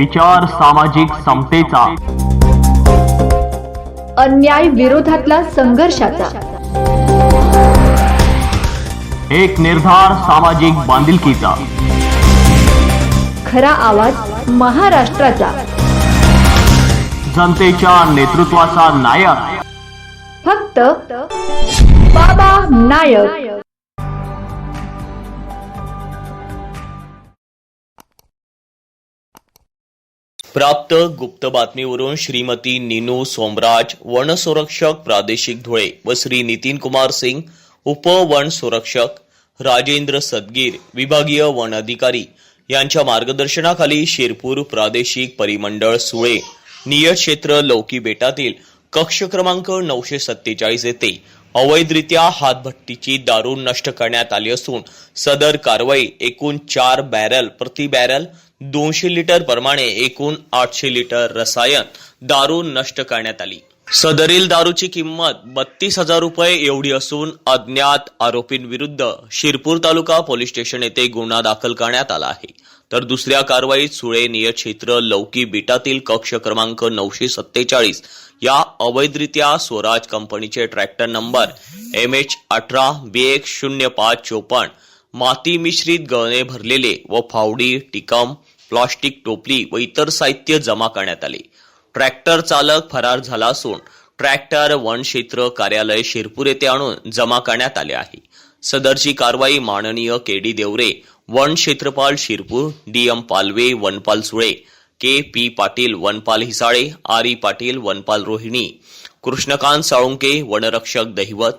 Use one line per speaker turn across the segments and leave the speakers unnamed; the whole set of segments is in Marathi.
विचार सामाजिक समतेचा.
अन्याय विरोधातला संघर्षाचा.
एक निर्धार सामाजिक बांधिलकीचा.
खरा आवाज महाराष्ट्राचा.
जनतेच्या नेतृत्वाचा नायक.
फक्त बाबा नायक.
प्राप्त गुप्त बातमीवरून श्रीमती नीनू सोमराज वन संरक्षक प्रादेशिक धुळे व श्री नितीन कुमार सिंग उप वन संरक्षक राजेंद्र सदगीर विभागीय वन अधिकारी यांच्या मार्गदर्शनाखाली शिरपूर प्रादेशिक परिमंडळ सुळे नियत क्षेत्र लौकी बेटातील कक्ष क्रमांक नऊशे सत्तेचाळीस येथे अवैधरित्या हातभट्टीची दारू नष्ट करण्यात आली असून सदर कारवाई एकूण चार बॅरल प्रति बॅरल दोनशे लिटर प्रमाणे एकूण आठशे लिटर रसायन दारू नष्ट करण्यात आली. सदरील दारूची किंमत बत्तीस हजार रुपये एवढी असून अज्ञात आरोपींविरुद्ध शिरपूर तालुका पोलीस स्टेशन येथे गुन्हा दाखल करण्यात आला आहे. तर दुसऱ्या कारवाईत सुळे नियक्षेत्र लौकी बिटातील कक्ष क्रमांक नऊशे सत्तेचाळीस या अवैधरित्या स्वराज कंपनीचे tractor number number M H अठरा बी एक शून्य पाच चोपन्न. माती मिश्रित गळणे भरलेले व फावडी टिकम प्लास्टिक टोपली व इतर साहित्य जमा करण्यात आले. ट्रॅक्टर चालक फरार झाला असून ट्रॅक्टर वन क्षेत्र कार्यालय शिरपूर येथे आणून जमा करण्यात आले आहे. सदरची कारवाई माननीय के डी देवरे वन क्षेत्रपाल शिरपूर डी एम पालवे वनपाल सुळे के पी पाटील वनपाल हिसाळे आर ई पाटील वनपाल रोहिणी. कृष्णकांत साळुंके वनरक्षक दहिवत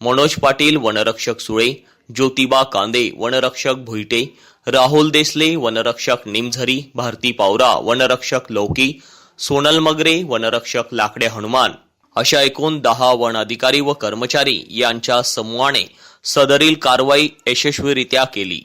मनोज पाटील वनरक्षक सुळे ज्योतिबा कांदे वनरक्षक भुईटे राहुल देसले वनरक्षक निमझरी भारती पावरा वनरक्षक लौकी सोनल मगरे वनरक्षक लाकडे हनुमान. अशा एकूण दहा वन अधिकारी व कर्मचारी यांच्या समूहाने सदरील कारवाई यशस्वीरित्या केली.